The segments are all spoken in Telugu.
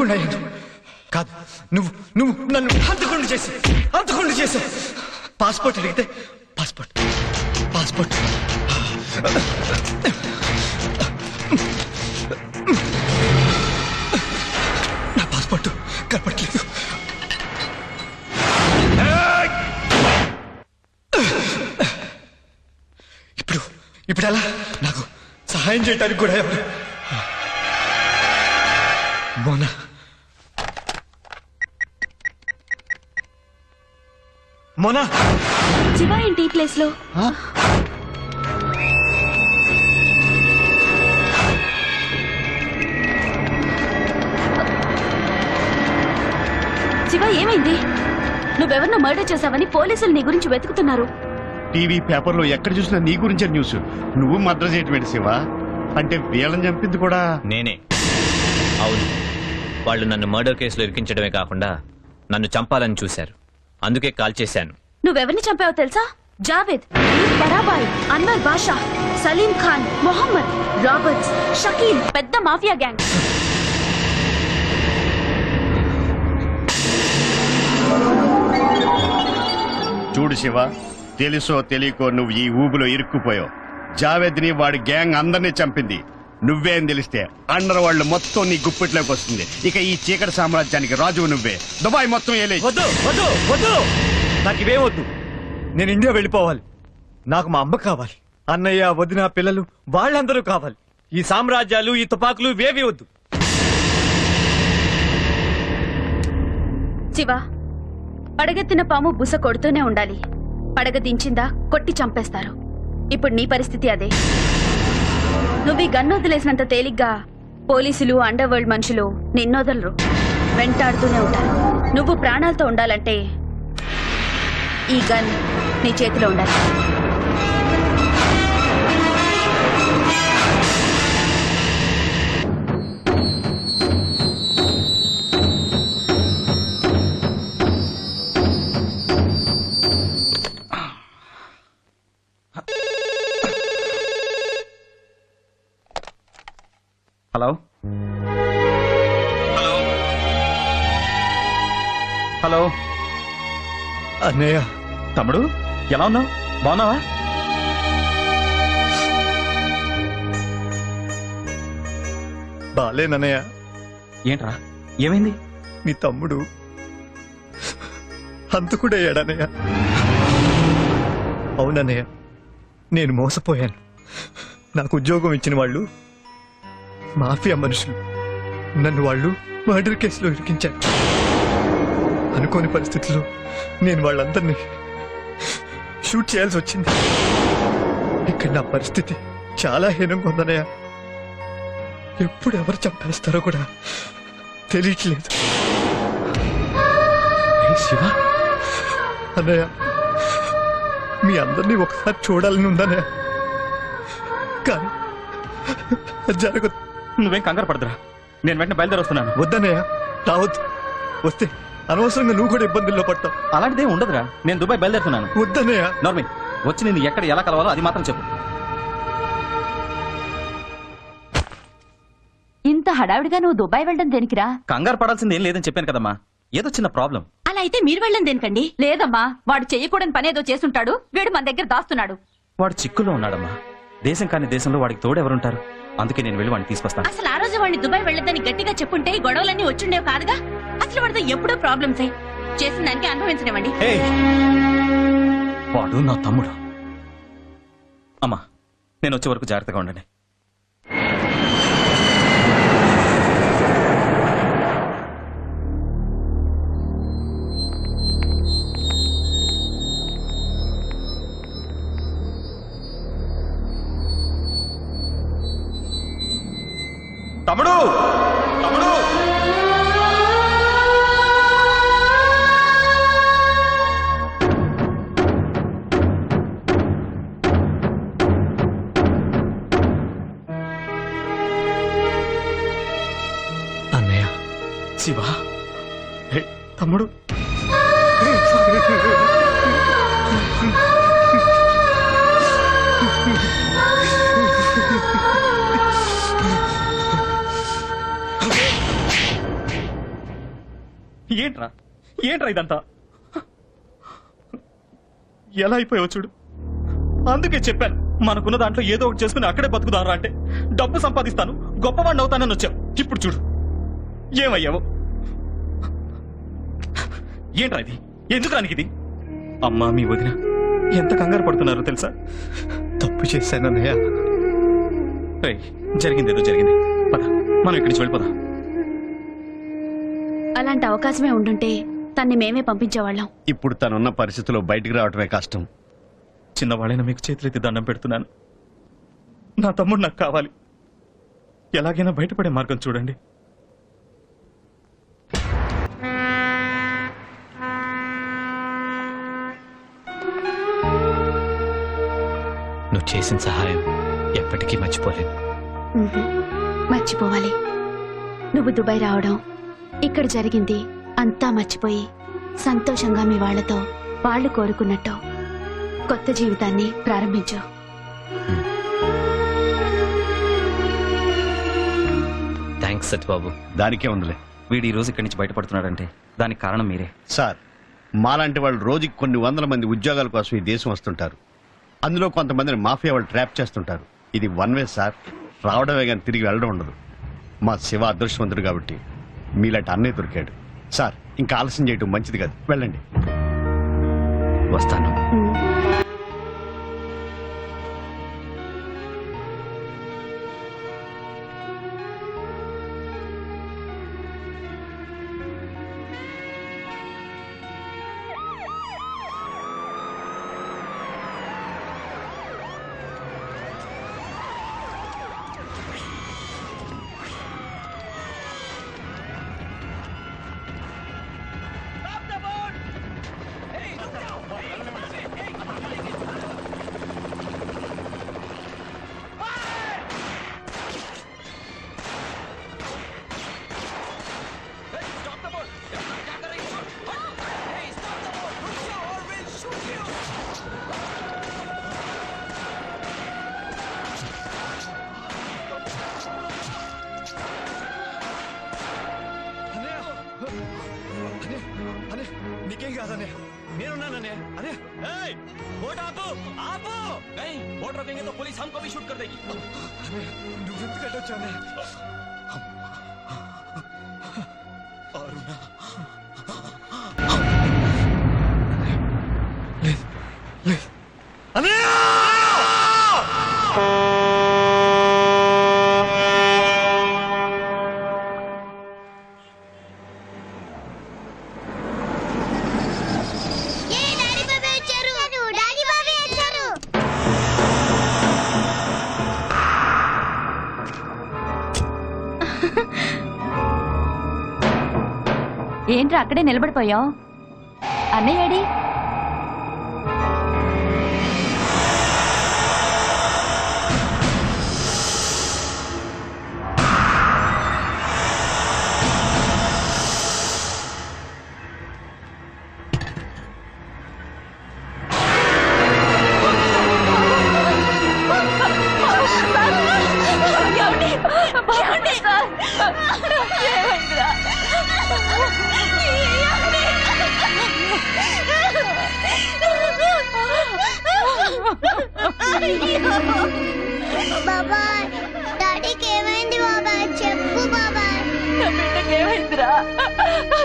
ఉన్నాయను కాదు నువ్వు నువ్వు నన్ను హంతకుండా చేసి హంతకుండా చేసి పాస్పోర్ట్ అడిగితే పాస్పోర్ట్ పాస్పోర్ట్. నా పాస్పోర్ట్ కనపడట్లేదు. ఇప్పుడు ఇప్పుడు ఎలా? నాకు సహాయం చేయడానికి కూడా ఎవరు? మోనా. మోనా? శివ ఏంటి ఈ ప్లేస్లో? శివ ఏమైంది? నువ్వెవరినో మర్డర్ చేశావని పోలీసులు నీ గురించి వెతుకుతున్నారు. టీవీ పేపర్లో ఎక్కడ చూసినా నీ గురించే న్యూస్ నువ్వు మద్ర చేయటమేంటి శివ? అంటే వీళ్ళని చంపింది కూడా? నేనే. అవును. వాళ్ళు నన్ను మర్డర్ కేసులో ఇరికించడమే కాకుండా నన్ను చంపాలని చూశారు. అందుకే కాల్ చేశాను. నువ్వెవరిని చంపావో తెలుసా? జావేద్ బరాబాయ్ అన్వర్ బాషా సలీం ఖాన్ మొహమ్మద్ రాబర్ట్స్ షకీల్ పెద్ద మాఫియా గ్యాంగ్. చూడు శివ తెలుసో తెలియకో నువ్వు ఈ ఊబిలో ఇరుక్కుపోయావు. జావేద్ని వాడి గ్యాంగ్ అందరినీ చంపింది. నువ్వేం తెలిస్తే అండర్ వాళ్ళు మొత్తం నీ గుప్పిట్లోకి వస్తుంది. ఇక ఈ చీకటి సామ్రాజ్యానికి రాజువు నువ్వే. దుబాయ్ మొత్తం ఏలే. వద్దు వద్దు వద్దు. నాకు ఇవేం వద్దు. నేను ఇండియా వెళ్ళిపోవాలి. నాకు మా అమ్మ కావాలి. అన్నయ్య వదిన పిల్లలు వాళ్ళందరూ కావాలి. ఈ సామ్రాజ్యాలు ఈ తుపాకులు ఇవేవి వద్దు. శివ పడగెత్తిన పాము బుస కొడుతూనే ఉండాలి. పడగ దించిందా కొట్టి చంపేస్తారు. ఇప్పుడు నీ పరిస్థితి అదే. నువ్వు ఈ గన్ను వదిలేసినంత తేలిగ్గా పోలీసులు అండర్ వరల్డ్ మనుషులు నిన్నొదలరు వెంటాడుతూనే ఉంటారు. నువ్వు ప్రాణాలతో ఉండాలంటే ఈ గన్ నీ చేతిలో ఉండాలి. హలో. అన్నయ్య. తమ్ముడు ఎలా ఉన్నావు? బాగున్నావా? బాలేనన్నయ్య ఏంట్రా? ఏమైంది? నీ తమ్ముడు హంతకుడయ్యాడన్నయ్య అవునన్నయ్య నేను మోసపోయాను. నాకు ఉద్యోగం ఇచ్చిన వాళ్ళు మాఫియా మనుషులు. నన్ను వాళ్ళు మర్డర్ కేసులో ఇరికించారు. అనుకోని పరిస్థితుల్లో నేను వాళ్ళందరినీ షూట్ చేయాల్సి వచ్చింది. ఇక్కడ నా పరిస్థితి చాలా హీనంగా ఉందన్నయ్య. ఎప్పుడు ఎవరు చంపేస్తారో కూడా తెలియట్లేదు. శివ. అన్నయ్య మీ అందరినీ ఒకసారి చూడాలని ఉందన్నయ్య. కానీ జరగదు. నువ్వేం కంగారు పడదురా నేను వెంటనే బయలుదేరి వస్తున్నాను వద్దన్నయ్య రావద్దు. వస్తే అనవసరంగా నువ్వు కూడా ఇబ్బందుల్లో పడతావు. అలాంటిదేం ఉండదురా. నేను దుబాయ్ బయలుదేరుతున్నాను. వద్దన్నయ్య. నార్మి వచ్చి నేను ఎక్కడ ఎలా కలవాలో అది మాత్రం చెప్పు. ఇంత హడావిడిగా నువ్వు దుబాయ్ వెళ్ళడం దేనికిరా? కంగారు పడాల్సింది ఏం లేదని చెప్పాను కదమ్మా. ఏదో చిన్న ప్రాబ్లం. అలా అయితే మీరు వెళ్ళండి దేనికండి? లేదమ్మా వాడు చెయ్యకూడని పనేదో చేసుంటాడు వీడు మన దగ్గర దాస్తున్నాడు. వాడు చిక్కులో ఉన్నాడమ్మా. దేశం కాని దేశంలో వాడికి తోడు ఎవరుంటారు? అందుకే నేను వెళ్ళి వాడిని తీసుకొస్తాను. అసలు ఆ రోజు వాడిని దుబాయ్ వెళ్ళొద్దని గట్టిగా చెప్పుంటే ఈ గొడవలన్నీ వచ్చుండేవి కాదుగా? అసలు వాడితో ఎప్పుడూ ప్రాబ్లమ్స్ చేసిన దానికి అనుభవించనివ్వండి. వాడు నా తమ్ముడు. అమ్మా నేను వచ్చే వరకు జాగ్రత్తగా ఉండండి. తమ్ముడు! తమ్ముడు! శివా? తమ్ముడు. ఏంట్రా? ఏంట్రా ఇదంతా? ఎలా అయిపోయావు చూడు. అందుకే చెప్పాను మనకున్న దాంట్లో ఏదో ఒకటి చేసుకుని అక్కడే బతుకుదారా అంటే. డబ్బు సంపాదిస్తాను గొప్పవాడిని అవుతానని వచ్చావు. ఇప్పుడు చూడు. ఏమయ్యావు? ఏంట్రా ఇది? ఎందుకు రానికి ఇది? అమ్మా మీ వదిన ఎంత కంగారు పడుతున్నారో తెలుసా? తప్పు చేశానన్నయ్య జరిగింది ఏదో జరిగింది. పద మనం ఇక్కడి నుంచి వెళ్ళిపోదాం. అలాంటి అవకాశమే ఉండుంటే తన్ని మేమే పంపించేవాళ్ళం. ఇప్పుడు తనున్న పరిస్థితిలో బయటికి రావటమే కష్టం. చిన్నవాళ్ళైన మీకు చేతులెత్తి దండం పెడుతున్నాను. నా తమ్ముడు నాకు కావాలి. ఎలాగైనా బయటపడే మార్గం చూడండి. నువ్వు చేసిన సహాయం ఎప్పటికీ మర్చిపోలేను. ఉహు. మర్చిపోవాలి. నువ్వు దుబాయ్ రావడం ఇక్కడ జరిగింది అంతా మర్చిపోయి సంతోషంగా మీ వాళ్ళతో వాళ్ళు కోరుకున్నట్టు కొత్త జీవితాన్ని ప్రారంభించు. థ్యాంక్స్ సత్యబాబు. దానికే ఉందిలే. వీడు ఈ రోజు ఇక్కడి నుంచి బయటపడుతున్నాడంటే దానికి కారణం మీరే. సార్ మాలాంటి వాళ్ళు రోజుకి కొన్ని వందల మంది ఉద్యోగాల కోసం ఈ దేశం వస్తుంటారు. అందులో కొంతమందిని మాఫియా వాళ్ళు ట్రాప్ చేస్తుంటారు. ఇది వన్ వే సార్. రావడమే కానీ తిరిగి వెళ్ళడం ఉండదు. మా శివ అదృష్టవంతుడు కాబట్టి మీలాంటి అన్నయ్య దొరికాడు. సార్ ఇంకా ఆలస్యం చేయటం మంచిది కాదు. వెళ్ళండి. వస్తాను. కాదనే నేనున్నాననే అరే ఏయ్ ఓటు ఆపు ఆపు वोट रोकेंगे तो पुलिस हमको भी शूट कर देगी అరే నువ్వు ఎందుకంటే వచ్చానే అరుణ ఏంట్రా అక్కడే నిలబడిపోయావు? అన్నయ్యడి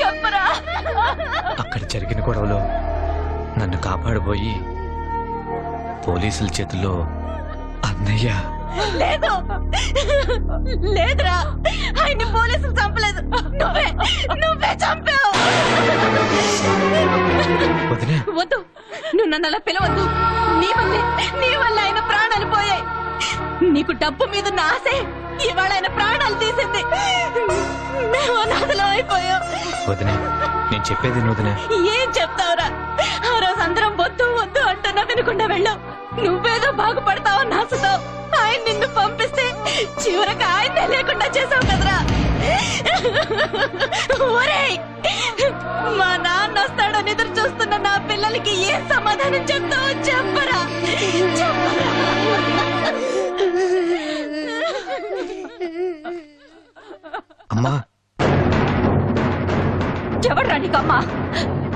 చెప్పరా? అక్కడ జరిగిన గొడవలో నన్ను కాపాడబోయి పోలీసుల చేతుల్లో అన్నయ్య. లేదు. లేదురా. ఆయన్ని పోలీసులు చంపలేదు. నువ్వే నువ్వే చంపావు. వద్దు. నువ్వు నన్ను అలా పిలవద్దు. నీ వల్లే నీ వల్ల ఆయన ప్రాణాలు పోయాయి. నీకు డబ్బు మీద ఆశే. ఇవాళ ఆయన ప్రాణాలు తీసింది. మేము అనాథలం అయిపోయాం. వదినా నేను చెప్పేది వదినా. ఏం చెప్తావురా? ఆ రోజు అందరం వద్దు వద్దు అంటున్నా వినకుండా వెళ్ళావు నువ్వేదో బాగుపడతావు నాసుతో ఆయన నిన్ను పంపిస్తే చివరికి ఆయన లేకుండా చేసావు కదరా. ఒరేయ్! మా నాన్న వస్తాడని ఎదురు చూస్తున్న నా పిల్లలకి ఏ సమాధానం చెప్తావో చెప్పరా. చెప్పరా. అమ్మా. ఎవడ్రా నీకు అమ్మ?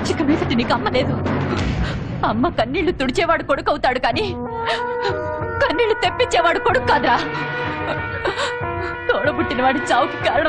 చిక్క మీదటి నీకు అమ్మ లేదు. అమ్మ కన్నీళ్ళు తుడిచేవాడు కొడుకు అవుతాడు కానీ కన్నీళ్ళు తెప్పించేవాడు కొడుకు కాదురా. తోడబుట్టిన వాడి చావుకి కారణం